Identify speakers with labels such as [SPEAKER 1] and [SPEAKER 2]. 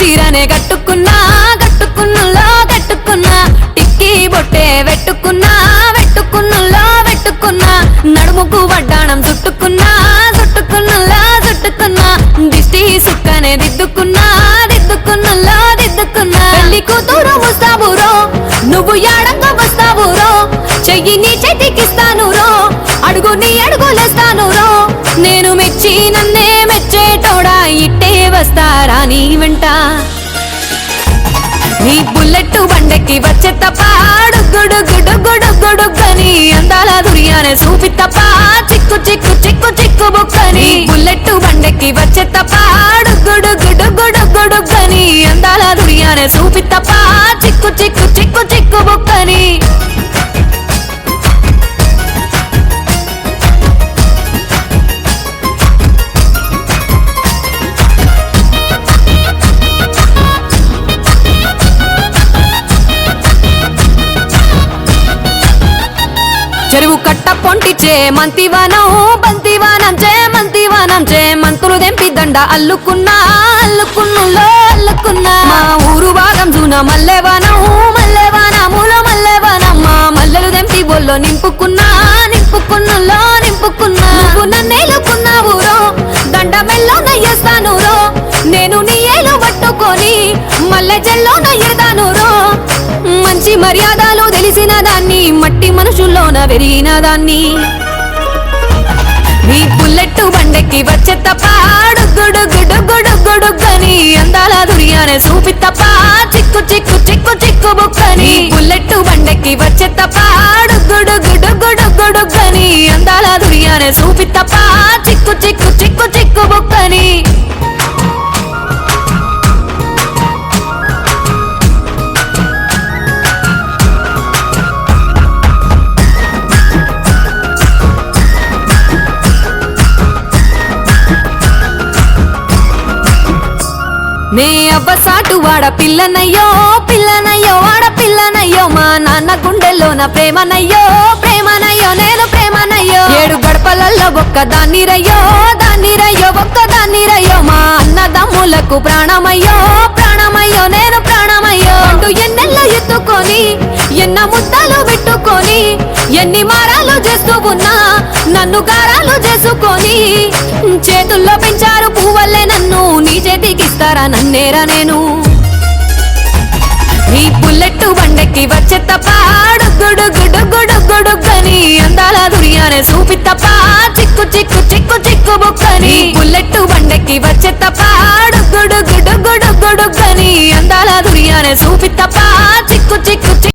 [SPEAKER 1] చీరనే కట్టుకున్నా కట్టుకున్నలో కట్టుకున్నా టిక్కీ బొట్టే పెట్టుకున్నా వెట్టుకున్నలో పెట్టుకున్నా నడుముకు వడ్డాణం చుట్టుకున్నా చుట్టుకున్నలో చుట్టుకున్నా దిష్టి సుక్కనే దిద్దుకున్నా దిద్దుకున్నలో దిద్దుకున్నా. పెళ్ళి కూతురు ముస్తాబురో నువ్వు యాడంగా వస్తావురో చెయ్యి నీ చేతికిస్తాను రో అడుగు నీ అడుగులేస్తాను రో నేను మెచ్చి నన్నే మెచ్చేటోడా ఇట్టే వస్తారా నీ వెంటా? నీ బుల్లెట్ బండెక్కి వచ్చే తప్ప గుడు గుడు గుడు గుడు గుడుగని అందాల దుర్యానే చూపి తప్ప చిక్కు చిక్కు చిక్కు చిక్కు బుక్కని. బుల్లెట్ బండెక్కి వచ్చే తప్ప గుడు గుడు గుడు గుడు గుడుగని అందాల దుర్యానే చూపి తప్ప చిక్కు చిక్కు చిక్కు చిక్కు చెరువు కట్ట పొంటిచే మంతివనం బంతివానం చే మంతివానం చే మంతులు దెంపి దండ అల్లుకున్నా అల్లుకున్నులో అల్లుకున్నా. మా ఊరు భాగం జూన మల్లెవానం మల్లెవానములో మల్లెవనం. మా మల్లెలు దెంపి బొల్లో నింపుకున్నా నింపుకున్నులో నింపుకున్నా. నువ్వు నన్నేలుకున్నావు రో దండ మెల్లో నయ్యేస్తాను రో నేను నీ ఏలు పట్టుకొని మల్లె జల్లో నయ్యేదాను రో మంచి మర్యాద మట్టి మనుషుల్లోన పెరిగిన దాన్ని. నీ బుల్లెట్ బండెక్కి వచ్చే తప్ప గుడు అందాల దుర్యానే చూపి తప్ప చిక్కు చిక్కు చిక్కు చిక్కు బుక్కని బుల్లెట్ బండెక్కి వచ్చే తప్ప గుడు అందాల దుర్యానే చూపి తప్ప చిక్కు చిక్కు చిక్కు చిక్కు బుక్కని నే అబ్బసాటు సాటు వాడ పిల్లనయ్యో పిల్లనయ్యో వాడ పిల్లనయ్యో మా నాన్న గుండెల్లో నా ప్రేమనయ్యో ప్రేమనయ్యో నేను ప్రేమనయ్యో. ఏడు గడపలల్లో ఒక్క దాన్ని రయ్యో దాన్ని రయ్యో ఒక్క దాన్ని రయ్యో మా అన్నదమ్ములకు ప్రాణమయ్యో ప్రాణమయ్యో నేను ప్రాణమయ్యో. అంటూ ఎన్నెల్లో ఎత్తుకొని ఎన్న ముద్దలు పెట్టుకొని ఎన్ని మా నన్ను గారాలు చేసుకొని చేతుల్లో పెంచారు పువ్వల్లే నన్ను నీ చేతికిస్తారా నన్నేరా నేను? నీ బుల్లెట్ బండెక్కి వచ్చే తప్ప గుడు గుడు గుడు గుడుగని అందాల దుర్యానే చూపి తప్ప చిక్కు చిక్కు చిక్కు చిక్కు బుక్కని. బుల్లెట్ బండెక్కి వచ్చే తప్ప గుడు గుడు గుడు గుడుగని అందాల దుర్యానే చూపి తప్ప చిక్కు చిక్కు చిక్కు